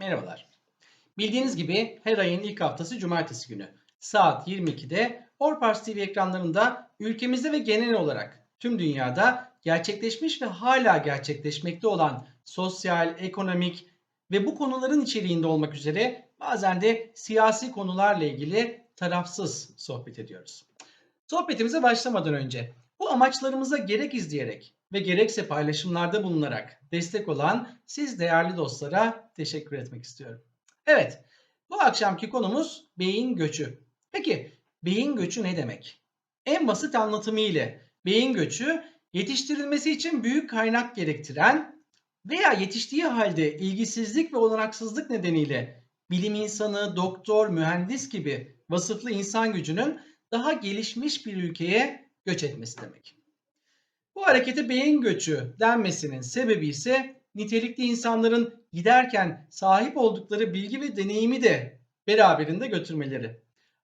Merhabalar. Bildiğiniz gibi her ayın ilk haftası cumartesi günü saat 22'de Orpars TV ekranlarında ülkemizde ve genel olarak tüm dünyada gerçekleşmiş ve hala gerçekleşmekte olan sosyal, ekonomik ve bu konuların içeriğinde olmak üzere bazen de siyasi konularla ilgili tarafsız sohbet ediyoruz. Sohbetimize başlamadan önce bu amaçlarımıza gerek izleyerek ve gerekse paylaşımlarda bulunarak destek olan siz değerli dostlara teşekkür etmek istiyorum. Evet, bu akşamki konumuz beyin göçü. Peki beyin göçü ne demek? En basit anlatımı ile beyin göçü yetiştirilmesi için büyük kaynak gerektiren veya yetiştiği halde ilgisizlik ve olanaksızlık nedeniyle bilim insanı, doktor, mühendis gibi vasıflı insan gücünün daha gelişmiş bir ülkeye göç etmesi demek. Bu harekete beyin göçü denmesinin sebebi ise nitelikli insanların giderken sahip oldukları bilgi ve deneyimi de beraberinde götürmeleri.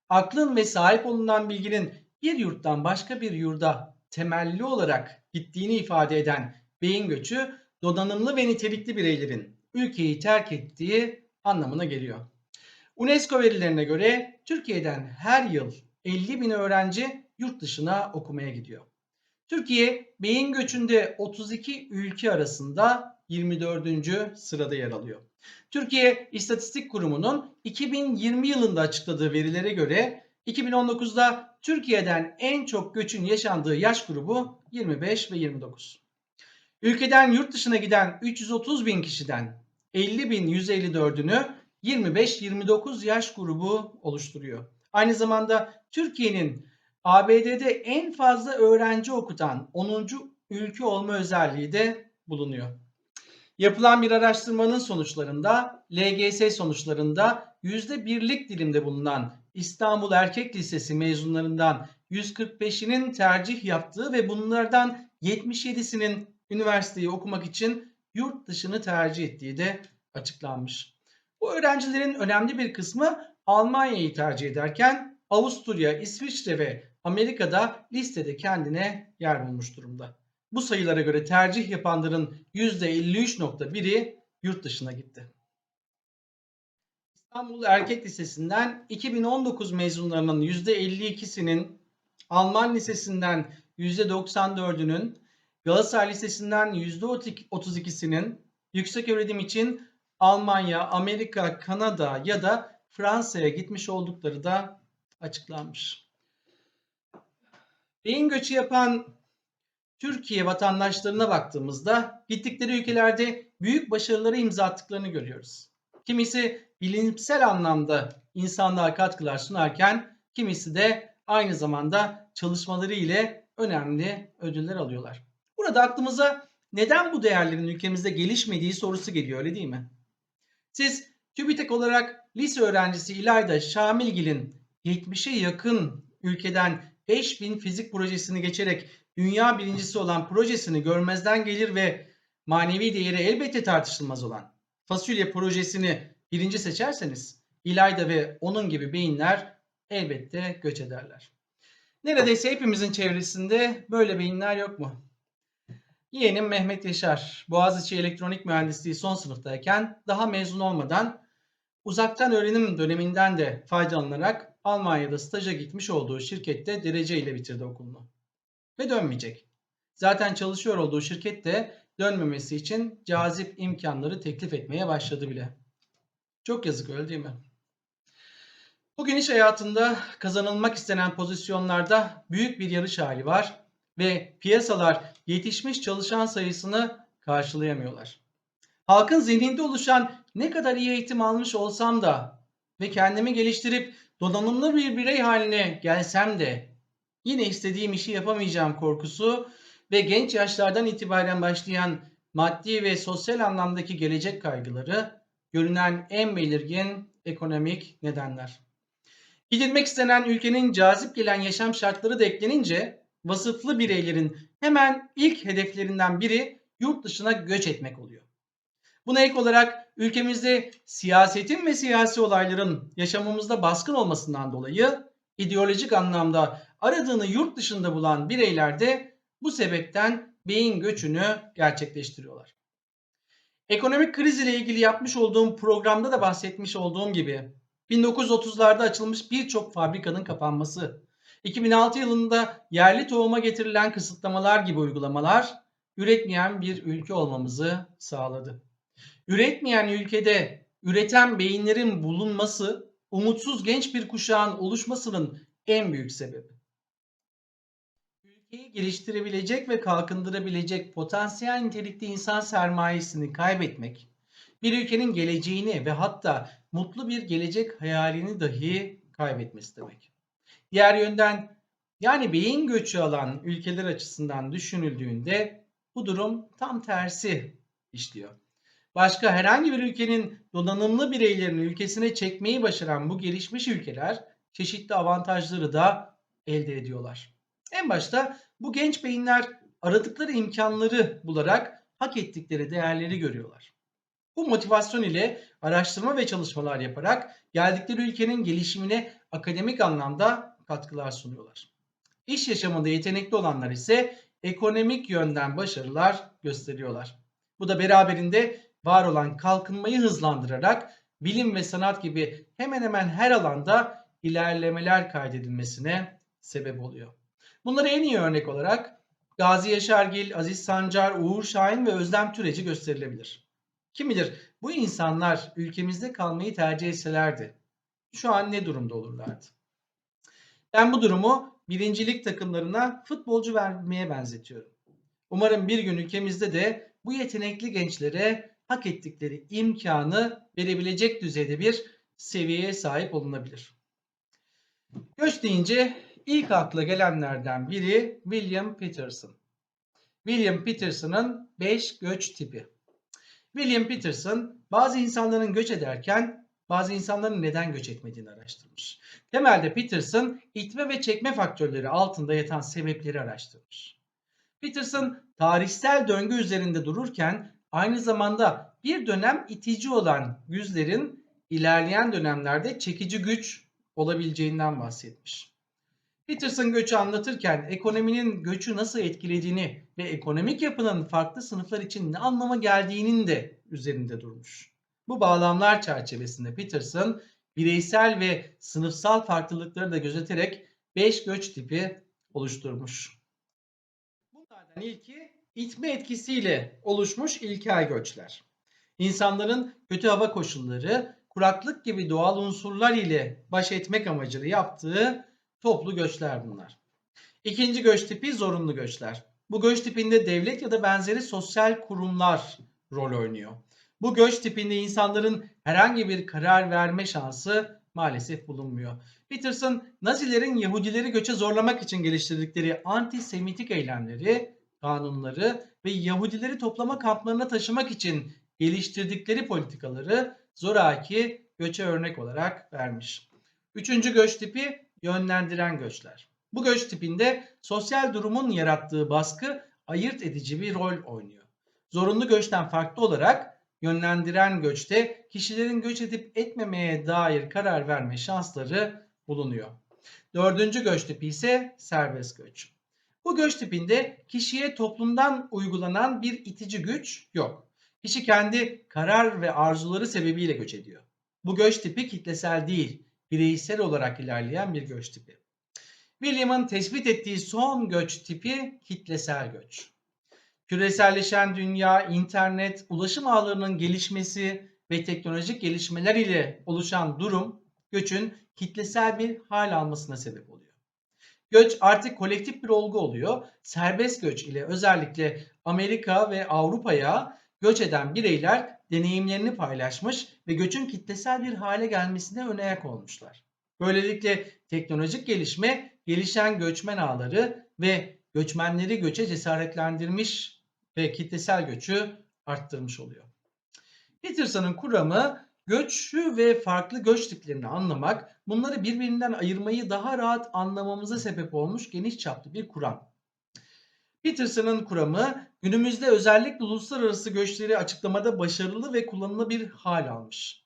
Aklın ve sahip olunan bilginin bir yurttan başka bir yurda temelli olarak gittiğini ifade eden beyin göçü donanımlı ve nitelikli bireylerin ülkeyi terk ettiği anlamına geliyor. UNESCO verilerine göre Türkiye'den her yıl 50 bin öğrenci yurt dışına okumaya gidiyor. Türkiye beyin göçünde 32 ülke arasında 24. sırada yer alıyor. Türkiye İstatistik Kurumu'nun 2020 yılında açıkladığı verilere göre 2019'da Türkiye'den en çok göçün yaşandığı yaş grubu 25 ve 29. Ülkeden yurt dışına giden 330 bin kişiden 50 bin 154'ünü 25-29 yaş grubu oluşturuyor. Aynı zamanda Türkiye'nin ABD'de en fazla öğrenci okutan 10. ülke olma özelliği de bulunuyor. Yapılan bir araştırmanın sonuçlarında LGS sonuçlarında %1'lik dilimde bulunan İstanbul Erkek Lisesi mezunlarından 145'inin tercih yaptığı ve bunlardan 77'sinin üniversiteyi okumak için yurt dışını tercih ettiği de açıklanmış. Bu öğrencilerin önemli bir kısmı Almanya'yı tercih ederken Avusturya, İsviçre ve Amerika'da listede kendine yer bulmuş durumda. Bu sayılara göre tercih yapanların %53.1'i yurt dışına gitti. İstanbul Erkek Lisesi'nden 2019 mezunlarının %52'sinin, Alman Lisesi'nden %94'ünün, Galatasaray Lisesi'nden %32'sinin yüksek öğretim için Almanya, Amerika, Kanada ya da Fransa'ya gitmiş oldukları da açıklanmış. Beyin göçü yapan Türkiye vatandaşlarına baktığımızda gittikleri ülkelerde büyük başarıları imza attıklarını görüyoruz. Kimisi bilimsel anlamda insanlığa katkılar sunarken kimisi de aynı zamanda çalışmaları ile önemli ödüller alıyorlar. Burada aklımıza neden bu değerlerin ülkemizde gelişmediği sorusu geliyor öyle değil mi? Siz TÜBİTAK olarak lise öğrencisi İlayda Şamilgil'in 70'e yakın ülkeden 5000 fizik projesini geçerek dünya birincisi olan projesini görmezden gelir ve manevi değeri elbette tartışılmaz olan fasulye projesini birinci seçerseniz İlayda ve onun gibi beyinler elbette göç ederler. Neredeyse hepimizin çevresinde böyle beyinler yok mu? Yeğenim Mehmet Yaşar, Boğaziçi Elektronik Mühendisliği son sınıftayken daha mezun olmadan uzaktan öğrenim döneminden de faydalanarak Almanya'da staja gitmiş olduğu şirkette dereceyle bitirdi okulunu. Ve dönmeyecek. Zaten çalışıyor olduğu şirket de dönmemesi için cazip imkanları teklif etmeye başladı bile. Çok yazık öyle değil mi? Bugün iş hayatında kazanılmak istenen pozisyonlarda büyük bir yarış hali var ve piyasalar yetişmiş çalışan sayısını karşılayamıyorlar. Halkın zihninde oluşan ne kadar iyi eğitim almış olsam da ve kendimi geliştirip donanımlı bir birey haline gelsem de yine istediğim işi yapamayacağım korkusu ve genç yaşlardan itibaren başlayan maddi ve sosyal anlamdaki gelecek kaygıları görünen en belirgin ekonomik nedenler. Gidilmek istenen ülkenin cazip gelen yaşam şartları da eklenince vasıflı bireylerin hemen ilk hedeflerinden biri yurt dışına göç etmek oluyor. Buna ek olarak ülkemizde siyasetin ve siyasi olayların yaşamımızda baskın olmasından dolayı ideolojik anlamda aradığını yurt dışında bulan bireyler de bu sebepten beyin göçünü gerçekleştiriyorlar. Ekonomik kriz ile ilgili yapmış olduğum programda da bahsetmiş olduğum gibi 1930'larda açılmış birçok fabrikanın kapanması, 2006 yılında yerli tohuma getirilen kısıtlamalar gibi uygulamalar üretmeyen bir ülke olmamızı sağladı. Üretmeyen ülkede üreten beyinlerin bulunması umutsuz genç bir kuşağın oluşmasının en büyük sebebi. Ülkeyi geliştirebilecek ve kalkındırabilecek potansiyel nitelikli insan sermayesini kaybetmek, bir ülkenin geleceğini ve hatta mutlu bir gelecek hayalini dahi kaybetmesi demek. Diğer yönden yani beyin göçü alan ülkeler açısından düşünüldüğünde bu durum tam tersi işliyor. Başka herhangi bir ülkenin donanımlı bireylerini ülkesine çekmeyi başaran bu gelişmiş ülkeler çeşitli avantajları da elde ediyorlar. En başta bu genç beyinler aradıkları imkanları bularak hak ettikleri değerleri görüyorlar. Bu motivasyon ile araştırma ve çalışmalar yaparak geldikleri ülkenin gelişimine akademik anlamda katkılar sunuyorlar. İş yaşamında yetenekli olanlar ise ekonomik yönden başarılar gösteriyorlar. Bu da beraberinde var olan kalkınmayı hızlandırarak bilim ve sanat gibi hemen hemen her alanda ilerlemeler kaydedilmesine sebep oluyor. Bunları en iyi örnek olarak Gazi Yaşargil, Aziz Sancar, Uğur Şahin ve Özlem Türeci gösterilebilir. Kim bilir bu insanlar ülkemizde kalmayı tercih etselerdi şu an ne durumda olurlardı? Ben bu durumu birincilik takımlarına futbolcu vermeye benzetiyorum. Umarım bir gün ülkemizde de bu yetenekli gençlere hak ettikleri imkanı verebilecek düzeyde bir seviyeye sahip olunabilir. Göç deyince ilk akla gelenlerden biri William Peterson. William Peterson'ın 5 göç tipi. William Peterson bazı insanların göç ederken bazı insanların neden göç etmediğini araştırmış. Temelde Peterson itme ve çekme faktörleri altında yatan sebepleri araştırmış. Peterson tarihsel döngü üzerinde dururken aynı zamanda bir dönem itici olan güzlerin ilerleyen dönemlerde çekici güç olabileceğinden bahsetmiş. Peterson göçü anlatırken ekonominin göçü nasıl etkilediğini ve ekonomik yapının farklı sınıflar için ne anlama geldiğinin de üzerinde durmuş. Bu bağlamlar çerçevesinde Peterson bireysel ve sınıfsal farklılıkları da gözeterek 5 göç tipi oluşturmuş. Bunlardan ilki itme etkisiyle oluşmuş ilkel göçler. İnsanların kötü hava koşulları, kuraklık gibi doğal unsurlar ile baş etmek amacıyla yaptığı toplu göçler bunlar. İkinci göç tipi zorunlu göçler. Bu göç tipinde devlet ya da benzeri sosyal kurumlar rol oynuyor. Bu göç tipinde insanların herhangi bir karar verme şansı maalesef bulunmuyor. Peterson, Nazilerin Yahudileri göçe zorlamak için geliştirdikleri antisemitik eylemleri, kanunları ve Yahudileri toplama kamplarına taşımak için geliştirdikleri politikaları zoraki göçe örnek olarak vermiş. Üçüncü göç tipi yönlendiren göçler. Bu göç tipinde sosyal durumun yarattığı baskı ayırt edici bir rol oynuyor. Zorunlu göçten farklı olarak yönlendiren göçte kişilerin göç edip etmemeye dair karar verme şansları bulunuyor. Dördüncü göç tipi ise serbest göç. Bu göç tipinde kişiye toplumdan uygulanan bir itici güç yok. Kişi kendi karar ve arzuları sebebiyle göç ediyor. Bu göç tipi kitlesel değil, bireysel olarak ilerleyen bir göç tipi. William'ın tespit ettiği son göç tipi kitlesel göç. Küreselleşen dünya, internet, ulaşım ağlarının gelişmesi ve teknolojik gelişmeler ile oluşan durum göçün kitlesel bir hal almasına sebep oluyor. Göç artık kolektif bir olgu oluyor. Serbest göç ile özellikle Amerika ve Avrupa'ya göç eden bireyler deneyimlerini paylaşmış ve göçün kitlesel bir hale gelmesine ön ayak olmuşlar. Böylelikle teknolojik gelişme gelişen göçmen ağları ve göçmenleri göçe cesaretlendirmiş ve kitlesel göçü arttırmış oluyor. Peterson'ın kuramı göçü ve farklı göç tiplerini anlamak, bunları birbirinden ayırmayı daha rahat anlamamıza sebep olmuş geniş çaplı bir kuram. Peterson'ın kuramı günümüzde özellikle uluslararası göçleri açıklamada başarılı ve kullanılı bir hal almış.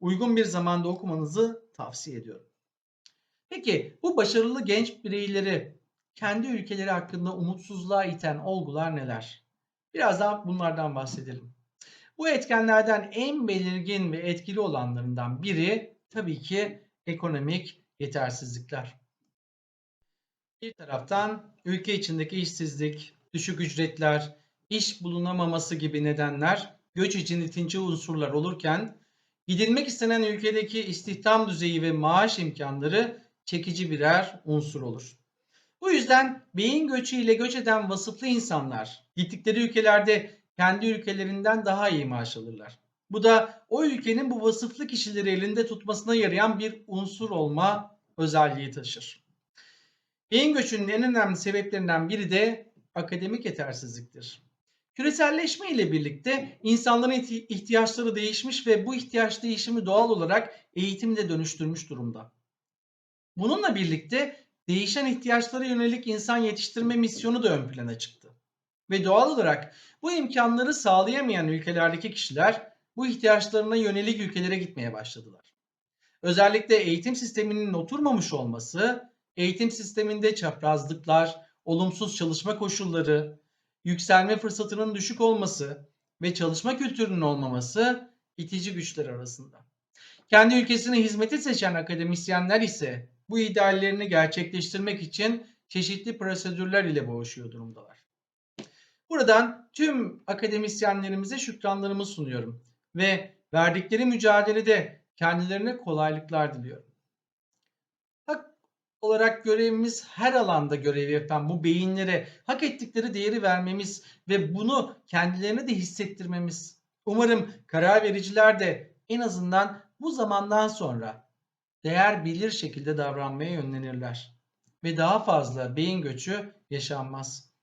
Uygun bir zamanda okumanızı tavsiye ediyorum. Peki bu başarılı genç bireyleri kendi ülkeleri hakkında umutsuzluğa iten olgular neler? Biraz daha bunlardan bahsedelim. Bu etkenlerden en belirgin ve etkili olanlarından biri tabii ki ekonomik yetersizlikler. Bir taraftan ülke içindeki işsizlik, düşük ücretler, iş bulunamaması gibi nedenler göç için itici unsurlar olurken gidilmek istenen ülkedeki istihdam düzeyi ve maaş imkanları çekici birer unsur olur. Bu yüzden beyin göçü ile göç eden vasıflı insanlar gittikleri ülkelerde kendi ülkelerinden daha iyi maaş alırlar. Bu da o ülkenin bu vasıflı kişileri elinde tutmasına yarayan bir unsur olma özelliği taşır. Beyin göçünün en önemli sebeplerinden biri de akademik yetersizliktir. Küreselleşme ile birlikte insanların ihtiyaçları değişmiş ve bu ihtiyaç değişimi doğal olarak eğitimde dönüştürmüş durumda. Bununla birlikte değişen ihtiyaçlara yönelik insan yetiştirme misyonu da ön plana çıktı. Ve doğal olarak bu imkanları sağlayamayan ülkelerdeki kişiler bu ihtiyaçlarına yönelik ülkelere gitmeye başladılar. Özellikle eğitim sisteminin oturmamış olması, eğitim sisteminde çaprazlıklar, olumsuz çalışma koşulları, yükselme fırsatının düşük olması ve çalışma kültürünün olmaması itici güçler arasında. Kendi ülkesine hizmeti seçen akademisyenler ise bu ideallerini gerçekleştirmek için çeşitli prosedürler ile boğuşuyor durumdalar. Buradan tüm akademisyenlerimize şükranlarımı sunuyorum ve verdikleri mücadelede kendilerine kolaylıklar diliyorum. Hak olarak görevimiz her alanda görev yapan bu beyinlere hak ettikleri değeri vermemiz ve bunu kendilerine de hissettirmemiz. Umarım karar vericiler de en azından bu zamandan sonra değer bilir şekilde davranmaya yönlenirler ve daha fazla beyin göçü yaşanmaz.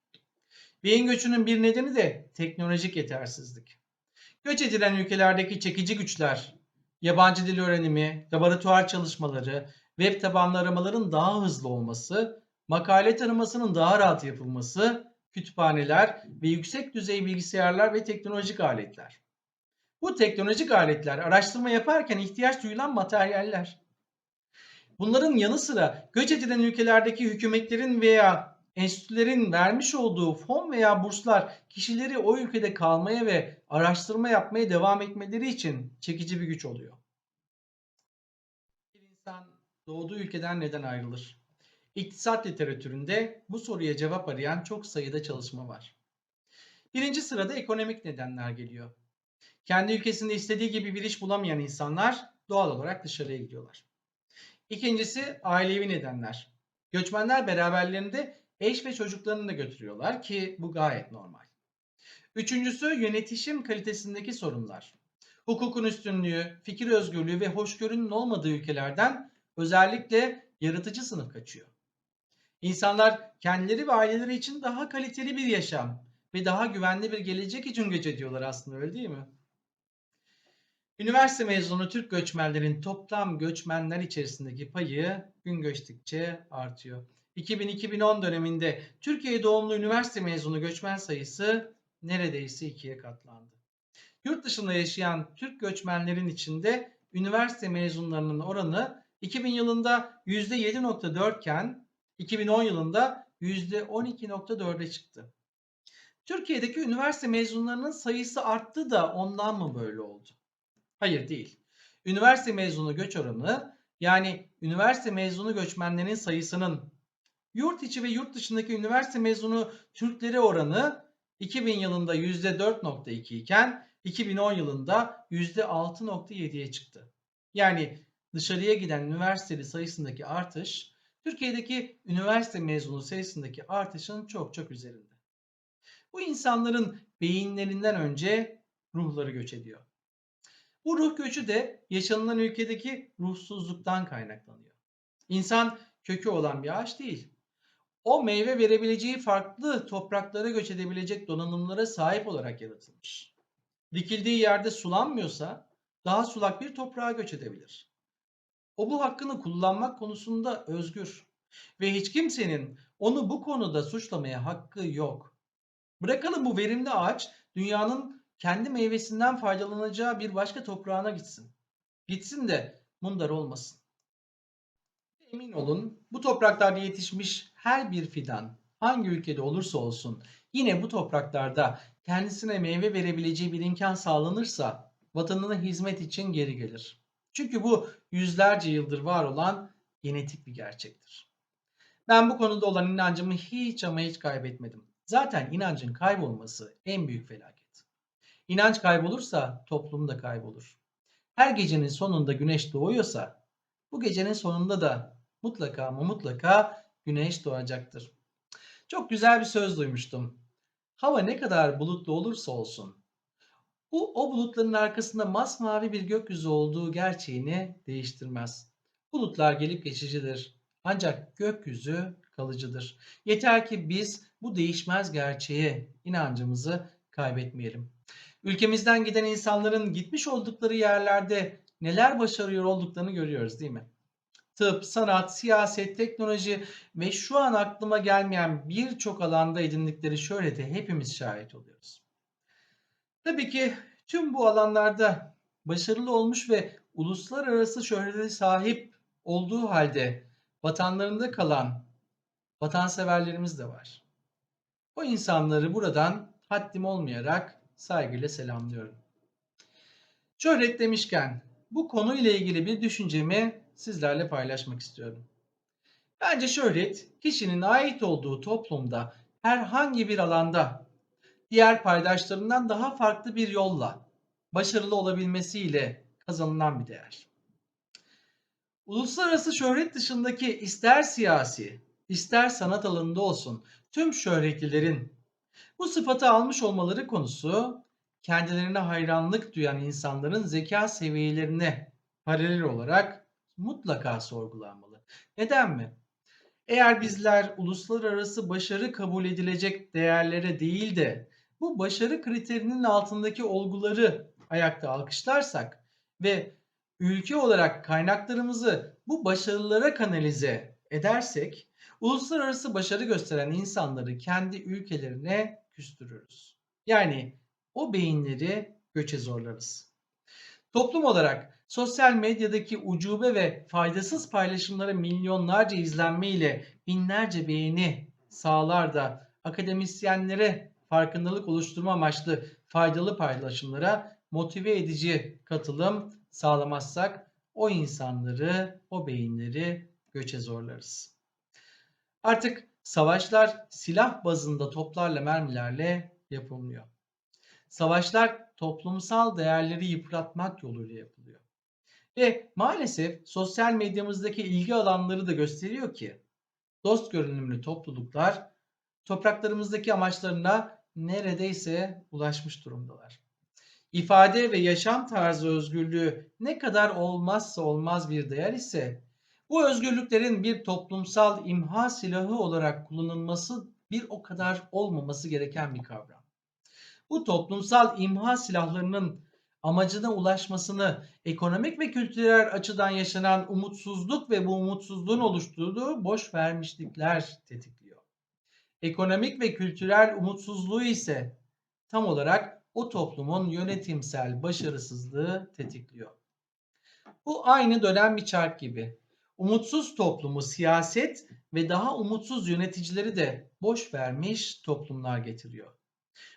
Beyin göçünün bir nedeni de teknolojik yetersizlik. Göç edilen ülkelerdeki çekici güçler, yabancı dil öğrenimi, laboratuvar çalışmaları, web tabanlı aramaların daha hızlı olması, makale taramasının daha rahat yapılması, kütüphaneler ve yüksek düzey bilgisayarlar ve teknolojik aletler. Bu teknolojik aletler araştırma yaparken ihtiyaç duyulan materyaller. Bunların yanı sıra göç edilen ülkelerdeki hükümetlerin veya enstitülerin vermiş olduğu fon veya burslar kişileri o ülkede kalmaya ve araştırma yapmaya devam etmeleri için çekici bir güç oluyor. Bir insan doğduğu ülkeden neden ayrılır? İktisat literatüründe bu soruya cevap arayan çok sayıda çalışma var. Birinci sırada ekonomik nedenler geliyor. Kendi ülkesinde istediği gibi bir iş bulamayan insanlar doğal olarak dışarıya gidiyorlar. İkincisi ailevi nedenler. Göçmenler beraberlerinde eş ve çocuklarını da götürüyorlar ki bu gayet normal. Üçüncüsü yönetişim kalitesindeki sorunlar. Hukukun üstünlüğü, fikir özgürlüğü ve hoşgörünün olmadığı ülkelerden özellikle yaratıcı sınıf kaçıyor. İnsanlar kendileri ve aileleri için daha kaliteli bir yaşam ve daha güvenli bir gelecek için göç ediyorlar aslında öyle değil mi? Üniversite mezunu Türk göçmenlerin toplam göçmenler içerisindeki payı gün geçtikçe artıyor. 2000-2010 döneminde Türkiye doğumlu üniversite mezunu göçmen sayısı neredeyse ikiye katlandı. Yurt dışında yaşayan Türk göçmenlerin içinde üniversite mezunlarının oranı 2000 yılında %7.4 iken 2010 yılında %12.4'e çıktı. Türkiye'deki üniversite mezunlarının sayısı arttı da ondan mı böyle oldu? Hayır değil. Üniversite mezunu göç oranı yani üniversite mezunu göçmenlerin sayısının yurt içi ve yurt dışındaki üniversite mezunu Türkleri oranı 2000 yılında %4.2 iken 2010 yılında %6.7'ye çıktı. Yani dışarıya giden üniversiteli sayısındaki artış Türkiye'deki üniversite mezunu sayısındaki artışın çok çok üzerinde. Bu insanların beyinlerinden önce ruhları göç ediyor. Bu ruh göçü de yaşanılan ülkedeki ruhsuzluktan kaynaklanıyor. İnsan kökü olan bir ağaç değil. O meyve verebileceği farklı topraklara göç edebilecek donanımlara sahip olarak yaratılmış. Dikildiği yerde sulanmıyorsa daha sulak bir toprağa göç edebilir. O bu hakkını kullanmak konusunda özgür ve hiç kimsenin onu bu konuda suçlamaya hakkı yok. Bırakalım bu verimli ağaç dünyanın kendi meyvesinden faydalanacağı bir başka toprağına gitsin. Gitsin de mundar olmasın. Emin olun bu topraklarda yetişmiş her bir fidan hangi ülkede olursa olsun yine bu topraklarda kendisine meyve verebileceği bir imkan sağlanırsa vatanına hizmet için geri gelir. Çünkü bu yüzlerce yıldır var olan genetik bir gerçektir. Ben bu konuda olan inancımı hiç ama hiç kaybetmedim. Zaten inancın kaybolması en büyük felaket. İnanç kaybolursa toplum da kaybolur. Her gecenin sonunda güneş doğuyorsa bu gecenin sonunda da mutlaka ama mutlaka güneş doğacaktır. Çok güzel bir söz duymuştum. Hava ne kadar bulutlu olursa olsun bu o bulutların arkasında masmavi bir gökyüzü olduğu gerçeğini değiştirmez. Bulutlar gelip geçicidir. Ancak gökyüzü kalıcıdır. Yeter ki biz bu değişmez gerçeğe inancımızı kaybetmeyelim. Ülkemizden giden insanların gitmiş oldukları yerlerde neler başarıyor olduklarını görüyoruz değil mi? Tıp, sanat, siyaset, teknoloji ve şu an aklıma gelmeyen birçok alanda edindikleri şöhrete hepimiz şahit oluyoruz. Tabii ki tüm bu alanlarda başarılı olmuş ve uluslararası şöhrete sahip olduğu halde vatanlarında kalan vatanseverlerimiz de var. O insanları buradan haddim olmayarak saygıyla selamlıyorum. Şöhret demişken bu konuyla ilgili bir düşüncemi sizlerle paylaşmak istiyorum. Bence şöhret kişinin ait olduğu toplumda herhangi bir alanda diğer paydaşlarından daha farklı bir yolla başarılı olabilmesiyle kazanılan bir değer. Uluslararası şöhret dışındaki ister siyasi, ister sanat alanında olsun tüm şöhretlilerin bu sıfatı almış olmaları konusu kendilerine hayranlık duyan insanların zeka seviyelerine paralel olarak mutlaka sorgulanmalı. Neden mi? Eğer bizler uluslararası başarı kabul edilecek değerlere değil de bu başarı kriterinin altındaki olguları ayakta alkışlarsak ve ülke olarak kaynaklarımızı bu başarılara kanalize edersek uluslararası başarı gösteren insanları kendi ülkelerine küstürürüz. Yani o beyinleri göçe zorlarız. Toplum olarak sosyal medyadaki ucube ve faydasız paylaşımlara milyonlarca izlenme ile binlerce beğeni sağlar da akademisyenlere farkındalık oluşturma amaçlı faydalı paylaşımlara motive edici katılım sağlamazsak o insanları, o beyinleri göçe zorlarız. Artık savaşlar silah bazında toplarla mermilerle yapılmıyor. Savaşlar toplumsal değerleri yıpratmak yoluyla yapılıyor. Ve maalesef sosyal medyamızdaki ilgi alanları da gösteriyor ki dost görünümlü topluluklar topraklarımızdaki amaçlarına neredeyse ulaşmış durumdalar. İfade ve yaşam tarzı özgürlüğü ne kadar olmazsa olmaz bir değer ise bu özgürlüklerin bir toplumsal imha silahı olarak kullanılması bir o kadar olmaması gereken bir kavram. Bu toplumsal imha silahlarının amacına ulaşmasını ekonomik ve kültürel açıdan yaşanan umutsuzluk ve bu umutsuzluğun oluşturduğu boş vermişlikler tetikliyor. Ekonomik ve kültürel umutsuzluğu ise tam olarak o toplumun yönetimsel başarısızlığı tetikliyor. Bu aynı dönem bir çark gibi. Umutsuz toplumu siyaset ve daha umutsuz yöneticileri de boş vermiş toplumlar getiriyor.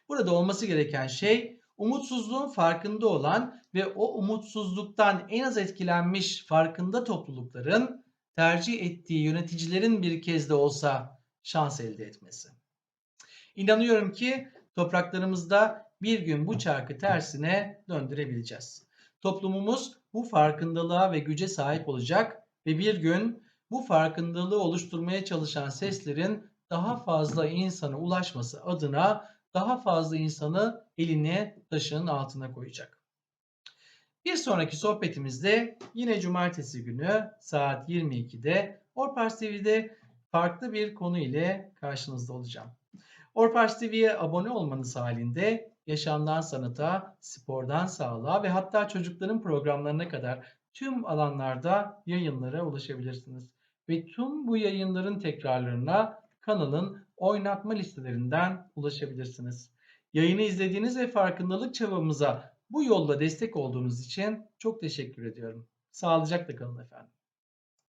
Burada olması gereken şey umutsuzluğun farkında olan ve o umutsuzluktan en az etkilenmiş farkında toplulukların tercih ettiği yöneticilerin bir kez de olsa şans elde etmesi. İnanıyorum ki topraklarımızda bir gün bu çarkı tersine döndürebileceğiz. Toplumumuz bu farkındalığa ve güce sahip olacak ve bir gün bu farkındalığı oluşturmaya çalışan seslerin daha fazla insana ulaşması adına daha fazla insanı eline taşın altına koyacak. Bir sonraki sohbetimizde yine cumartesi günü saat 22'de Orpars TV'de farklı bir konu ile karşınızda olacağım. Orpars TV'ye abone olmanız halinde yaşamdan sanata, spordan sağlığa ve hatta çocukların programlarına kadar tüm alanlarda yayınlara ulaşabilirsiniz. Ve tüm bu yayınların tekrarlarına kanalın oynatma listelerinden ulaşabilirsiniz. Yayını izlediğiniz ve farkındalık çabamıza bu yolla destek olduğunuz için çok teşekkür ediyorum. Sağlıcakla kalın efendim.